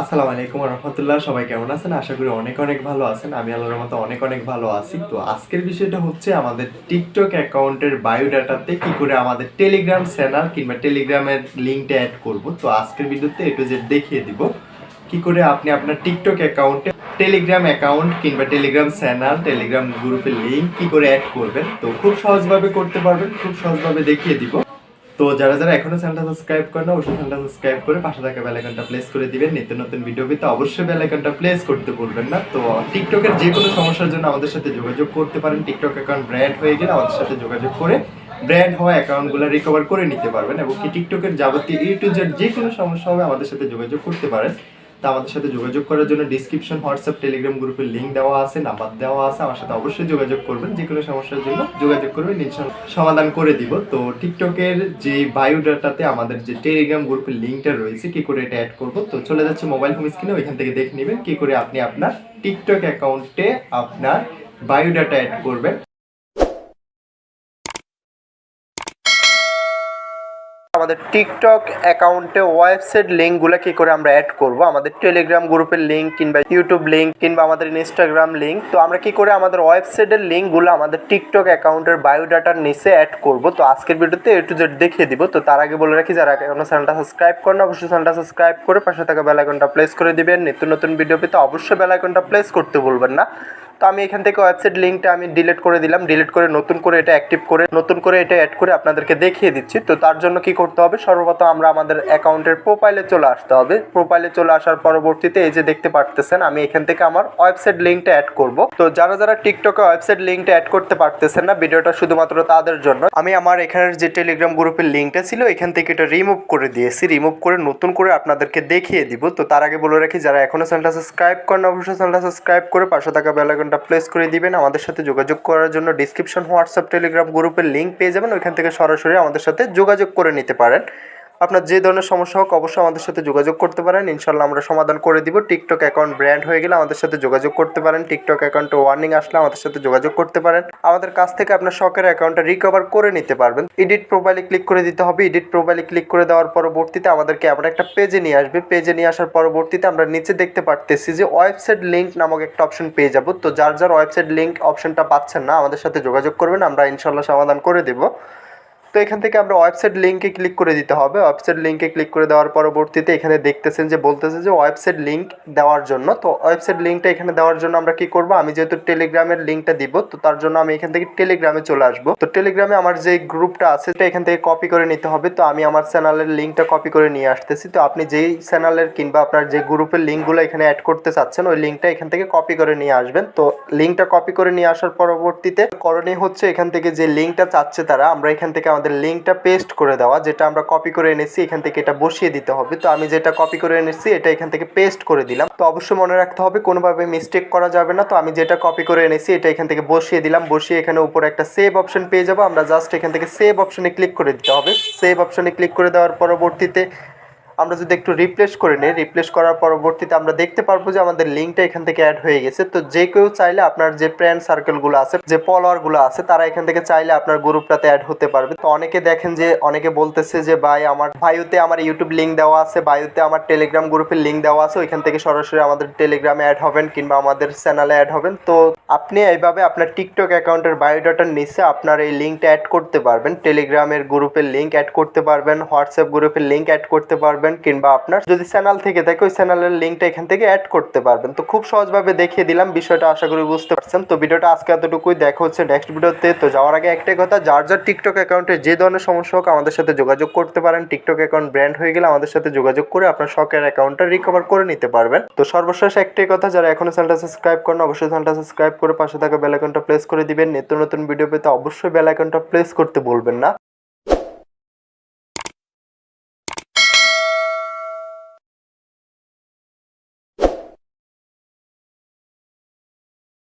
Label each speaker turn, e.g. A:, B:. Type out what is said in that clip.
A: আসসালামু আলাইকুম রহমতুল্লাহ, সবাই কেমন আছেন? আশা করি অনেক অনেক ভালো আছেন। আমি আল্লাহর মতো অনেক অনেক ভালো আছি। তো আজকের বিষয়টা হচ্ছে আমাদের টিকটক অ্যাকাউন্টের বায়োডাটাতে কি করে আমাদের টেলিগ্রাম চ্যানেল কিংবা টেলিগ্রামের লিঙ্কটা অ্যাড করব। তো আজকের ভিডিওতে এটু যে দেখিয়ে দিব কি করে আপনি আপনার টিকটক অ্যাকাউন্টে টেলিগ্রাম অ্যাকাউন্ট কিংবা টেলিগ্রাম চ্যানেল টেলিগ্রাম গ্রুপের লিঙ্ক কি করে অ্যাড করবেন। তো খুব সহজভাবে করতে পারবেন, খুব সহজভাবে দেখিয়ে দিব। তো যারা যারা এখনও চ্যানেলটা সাবস্ক্রাইব করেন অবশ্যই চ্যানেলটা সাবস্ক্রাইব করে পাশে থাকা বেল আইকনটা প্লেস করে দিবেন। নিত্য নতুন ভিডিও পেতে অবশ্যই বেল আইকনটা প্লেস করতে ভুলবেন না। তো টিকটকের যে কোনো সমস্যার জন্য আমাদের সাথে যোগাযোগ করতে পারেন। টিকটক অ্যাকাউন্ট ব্র্যান্ড হয়ে গেলে আমাদের সাথে যোগাযোগ করে ব্র্যান্ড হওয়া অ্যাকাউন্টগুলো রিকভার করে নিতে পারবেন এবং কি টিকটকের যাবতীয় ইউটিউবের যে কোনো সমস্যা হবে আমাদের সাথে যোগাযোগ করতে পারেন। তা আমাদের সাথে যোগাযোগ করার জন্য ডিসক্রিপশন হোয়াটসঅ্যাপ টেলিগ্রাম গ্রুপের লিঙ্ক দেওয়া আছে নাম্বার দেওয়া আছে, আমার সাথে অবশ্যই যোগাযোগ করবেন, যে কোনো সমস্যার জন্য যোগাযোগ করবেন, ইনশাল্লাহ সমাধান করে দিব। তো টিকটকের যে বায়োডাটাতে আমাদের যে টেলিগ্রাম গ্রুপের লিঙ্কটা রয়েছে, কি করে এটা অ্যাড করব? তো চলে যাচ্ছে মোবাইল হোম স্ক্রিনে ওইখান থেকে দেখে নেবেন, কি করে আপনি আপনার টিকটক অ্যাকাউন্টে আপনার বায়োডাটা অ্যাড করবেন। আমাদের টিকটক অ্যাকাউন্টে ওয়েবসাইট লিঙ্কগুলো কী করে আমরা অ্যাড করব? আমাদের টেলিগ্রাম গ্রুপের লিঙ্ক কিংবা ইউটিউব লিঙ্ক কিংবা আমাদের ইনস্টাগ্রাম লিঙ্ক তো আমরা কী করে আমাদের ওয়েবসাইটের লিঙ্কগুলো আমাদের টিকটক অ্যাকাউন্টের বায়োডাটার নিচে অ্যাড করব? তো আজকের ভিডিওতে এ টু জেড দেখিয়ে দিব। তো তার আগে বলে রাখি, যারা এখনও চ্যানেলটা সাবস্ক্রাইব করেন অবশ্যই চ্যানেলটা সাবস্ক্রাইব করে পাশে থাকা বেল আইকনটা প্লেস করে দিবেন। নিত্য নতুন ভিডিও পেতে অবশ্যই বেল আইকনটা প্লেস করতে ভুলবেন না। তো আমি এখান থেকে ওয়েবসাইট লিঙ্কটা আমি ডিলিট করে দিলাম। ডিলিট করে নতুন করে এটা অ্যাক্টিভ করে, নতুন করে এটা অ্যাড করে আপনাদেরকে দেখিয়ে দিচ্ছি। তো তার জন্য কি করতে হবে? সর্বপ্রথম আমরা আমাদের অ্যাকাউন্টের প্রোফাইলে চলে আসতে হবে। প্রোফাইলে চলে আসার পরবর্তীতে এই যে দেখতে পারতেছেন, আমি এখান থেকে আমার ওয়েবসাইট লিঙ্কটা অ্যাড করব। তো যারা যারা টিকটকে ওয়েবসাইট লিঙ্কটা অ্যাড করতে পারতেছেন না, ভিডিওটা শুধুমাত্র তাদের জন্য। আমি আমার এখানের যে টেলিগ্রাম গ্রুপের লিঙ্কটা ছিল, এখান থেকে এটা রিমুভ করে দিয়েছি। রিমুভ করে নতুন করে আপনাদেরকে দেখিয়ে দিব। তো তার আগে বলে রাখি, যারা এখনও চ্যানেলটা সাবস্ক্রাইব করেন, অবশ্যই চ্যানেলটা সাবস্ক্রাইব করে পাশে থাকা বেল আইকনটা প্লেস করে দিবেন। আমাদের সাথে যোগাযোগ করার জন্য ডিসক্রিপশন হোয়াটসঅ্যাপ টেলিগ্রাম গ্রুপের লিঙ্ক পেয়ে যাবেন। ওইখান থেকে সরাসরি আমাদের সাথে যোগাযোগ করে নিতে পারেন। আপনার যে ধরনের সমস্যা হোক, অবশ্যই আমাদের সাথে যোগাযোগ করতে পারেন। ইনশাল্লাহ আমরা সমাধান করে দিব। টিকটক অ্যাকাউন্ট ব্র্যান্ড হয়ে গেলে আমাদের সাথে যোগাযোগ করতে পারেন। টিকটক অ্যাকাউন্টে ওয়ার্নিং আসলে আমাদের সাথে যোগাযোগ করতে পারেন। আমাদের কাছ থেকে আপনার শখের অ্যাকাউন্টটা রিকভার করে নিতে পারবেন। এডিট প্রোফাইলে ক্লিক করে দিতে হবে। এডিট প্রোফাইলে ক্লিক করে দেওয়ার পরবর্তীতে আমাদেরকে আমরা একটা পেজে নিয়ে আসবে। পেজে নিয়ে আসার পরবর্তীতে আমরা নিচে দেখতে পারতেছি যে ওয়েবসাইট লিঙ্ক নামক একটা অপশন পেয়ে যাব। তো যার যার ওয়েবসাইট লিঙ্ক অপশনটা পাচ্ছেন না, আমাদের সাথে যোগাযোগ করবেন। আমরা ইনশাল্লাহ সমাধান করে দেবো। তো এখান থেকে আমরা ওয়েবসাইট লিঙ্কে ক্লিক করে দিতে হবে। ওয়েবসাইট লিঙ্কে ক্লিক করে দেওয়ার পরবর্তীতে এখানে দেখতেছেন যে, বলতেছে যে ওয়েবসাইট লিঙ্ক দেওয়ার জন্য। তো ওয়েবসাইট লিঙ্কটা এখানে দেওয়ার জন্য আমরা কি করব? আমি যেহেতু টেলিগ্রামের লিঙ্কটা দিব, তো তার জন্য আমি এখান থেকে টেলিগ্রামে চলে আসব। তো টেলিগ্রামে আমার যে গ্রুপটা আছে, সেটা এখান থেকে কপি করে নিতে হবে। তো আমি আমার চ্যানেলের লিঙ্কটা কপি করে নিয়ে আসতেছি। তো আপনি যেই চ্যানেলের কিংবা আপনার যে গ্রুপের লিঙ্কগুলো এখানে অ্যাড করতে চাচ্ছেন, ওই লিঙ্কটা এখান থেকে কপি করে নিয়ে আসবেন। তো লিঙ্কটা কপি করে নিয়ে আসার পরবর্তীতে করণীয় হচ্ছে এখান থেকে যে লিঙ্কটা চাচ্ছে তারা, আমরা এখান থেকে আমাদের লিঙ্কটা পেস্ট করে দেওয়া, যেটা আমরা কপি করে এনেছি, এখান থেকে এটা বসিয়ে দিতে হবে। তো আমি যেটা কপি করে এনেছি, এটা এখান থেকে পেস্ট করে দিলাম। তো অবশ্যই মনে রাখতে হবে, কোনোভাবে মিস্টেক করা যাবে না। তো আমি যেটা কপি করে এনেছি, এটা এখান থেকে বসিয়ে দিলাম। বসিয়ে এখানে উপরে একটা সেভ অপশন পেয়ে যাব। আমরা জাস্ট এখান থেকে সেভ অপশনে ক্লিক করে দিতে হবে। সেভ অপশনে ক্লিক করে দেওয়ার পরবর্তীতে আমরা যদি একটু রিপ্লেস করে নিই রিপ্লেস করার পরবর্তীতে আমরা দেখতে পারব যে আমাদের লিঙ্কটা এখান থেকে অ্যাড হয়ে গেছে। তো যে কেউ চাইলে আপনার যে ফ্রেন্ড সার্কেলগুলো আছে, যে ফলোয়ারগুলো আছে, তারা এখান থেকে চাইলে আপনার গ্রুপটাতে অ্যাড হতে পারবে। তো অনেকে দেখেন যে, অনেকে বলতেছে যে, ভাই, আমার বায়ুতে আমার ইউটিউব লিঙ্ক দেওয়া আছে বায়ুতে আমার টেলিগ্রাম গ্রুপের লিঙ্ক দেওয়া আছে, ওইখান থেকে সরাসরি আমাদের টেলিগ্রামে অ্যাড হবেন কিংবা আমাদের চ্যানেলে অ্যাড হবেন। তো আপনি এইভাবে আপনার টিকটক অ্যাকাউন্টের বায়োডাটার নিচে আপনার এই লিঙ্কটা অ্যাড করতে পারবেন। টেলিগ্রামের গ্রুপের লিঙ্ক অ্যাড করতে পারবেন হোয়াটসঅ্যাপ গ্রুপের লিঙ্ক অ্যাড করতে পারবেন কিংবা আপনার যদি চ্যানেল থেকে থাকে ওই চ্যানেলের লিঙ্কটা এখান থেকে অ্যাড করতে পারবেন। তো খুব সহজভাবে দেখিয়ে দিলাম, বিষয়টা আশা করি বুঝতে পারছেন। তো ভিডিওটা আজকে এতটুকুই, দেখা হচ্ছে নেক্সট ভিডিওতে। তো যাওয়ার আগে একটাই কথা, যার যার টিকটক অ্যাকাউন্টে যে ধরনের সমস্যা হোক, আমাদের সাথে যোগাযোগ করতে পারেন। টিকটক অ্যাকাউন্ট ব্র্যান্ড হয়ে গেলে আমাদের সাথে যোগাযোগ করে আপনার শখের অ্যাকাউন্টটা রিকভার করে নিতে পারবেন। তো সর্বশেষ একটাই কথা, যারা এখনও চ্যানেলটা সাবস্ক্রাইব করেন অবশ্যই চ্যানেলটা সাবস্ক্রাইব করে পাশে থাকা বেল আইকনটা প্রেস করে দিবেন। নিত্য নতুন ভিডিও পেতে অবশ্যই বেল আইকনটা প্রেস করতে বলবেন না।